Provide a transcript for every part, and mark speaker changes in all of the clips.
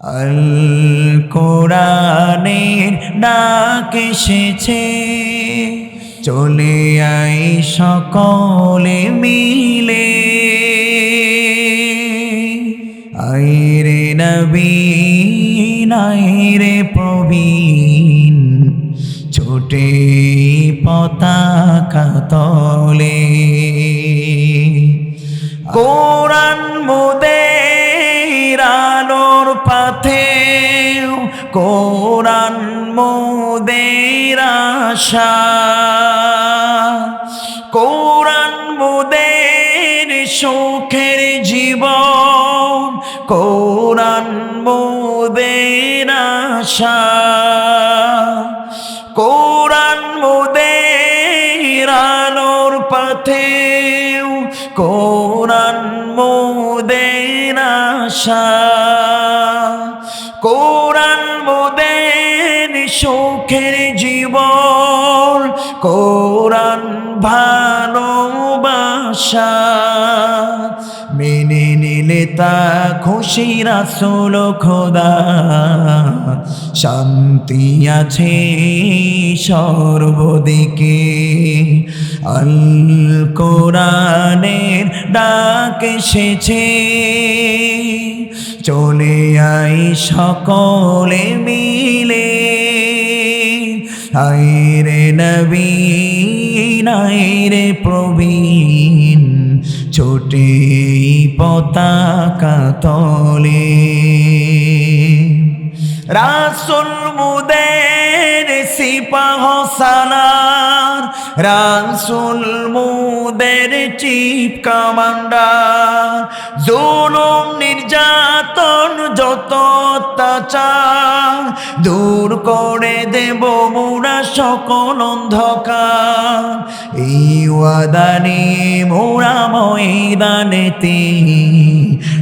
Speaker 1: আল কোরআনের ডাক এসেছে। চলে আই সকলে মিলে। আইরে নবীন আইরে প্রবীণ, ছোটে পতাকা তলে। কোরআন মোদের কোরআন মোদের আশা। কোরআন মোদের সুখের জীবন। কোরআন মোদের আশা। কোরআন মোদের আলোর পথে কোরআন মোদের আশা। সুখের জীবন, কোরআন ভালোবাসা মেনে নিলে তা খুশি রাসুল খোদা। শান্তি আছে সর্বদিকে। আল কোরআনের ডাক এসেছে। চলে আই সকলে মিলে। আইরে নবীন আইরে প্রবীণ ছোটে পতাকা তলে। রাসুল মুদের সিপাহ সালার রাসুল মুদের চিফ কমান্ডার। জুলুম নির্যাতন যত অত্যাচার, দূর করে দেব মোরা সকল অন্ধকার। এই ওয়াদানি মোরা ময়দানেতে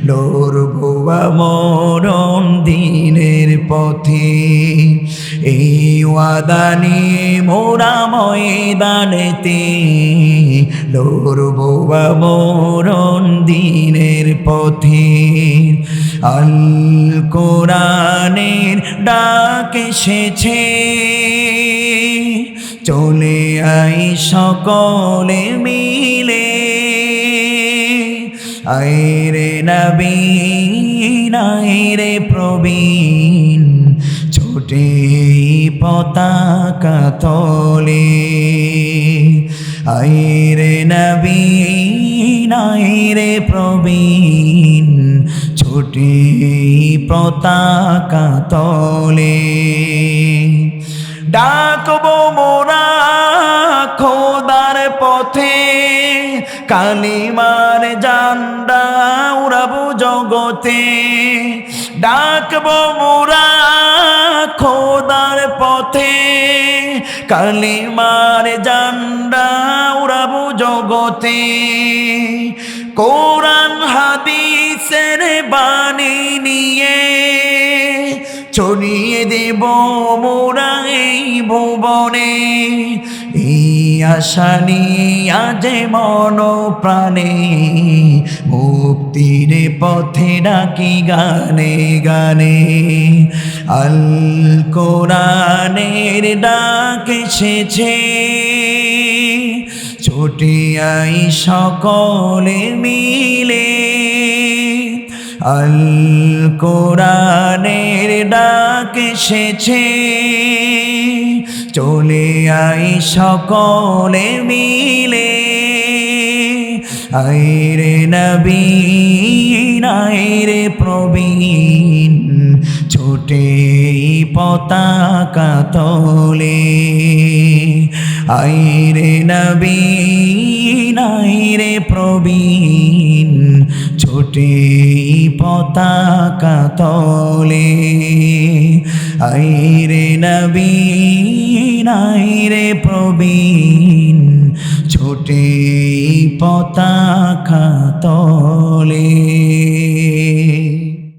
Speaker 1: লড়বো মরণ দিনের পথে। এই ওয়াদানি মোরা ময়দানেতে, লড়বো মরণ দিনের পথে। আল কোরআনের ডাক এসেছে, চলে আই সকলে মিলে। আইরে নবীন আইরে প্রবীণ ছোটে পতাকা তলে। আইরে নবীন আইরে প্রবীণ, ছোটে পতাকা তলে। ডাকবো মোরা খোদার পথে, কালিমার জান্ডা উড়াবো জগতে। ডাকবো মোরা কালিমার জান্ডা উড়াবো জগতে। কোরআন হাদিসের বাণী নিয়ে ছড়িয়ে দেব মোরা এই ভুবনে। এই আশা নিয়ে আজ মন প্রাণে মুক্তির পথে ডাকি গানে গানে। আল কোরআনের ডাক এসেছে, ছোটে আই সকলে মিলে। আল কোরআনের ডাক এসেছে চলে আই সকলে মিলে। আইরে নবীন আইরে প্রবীণ, ছোটে পতাকা তলে। আইরে নবীন আইরে প্রবীণ ছোটে পতাকা তলে। আইরে নবীন আইরে প্রবীণ ছোটে পতাকা তলে।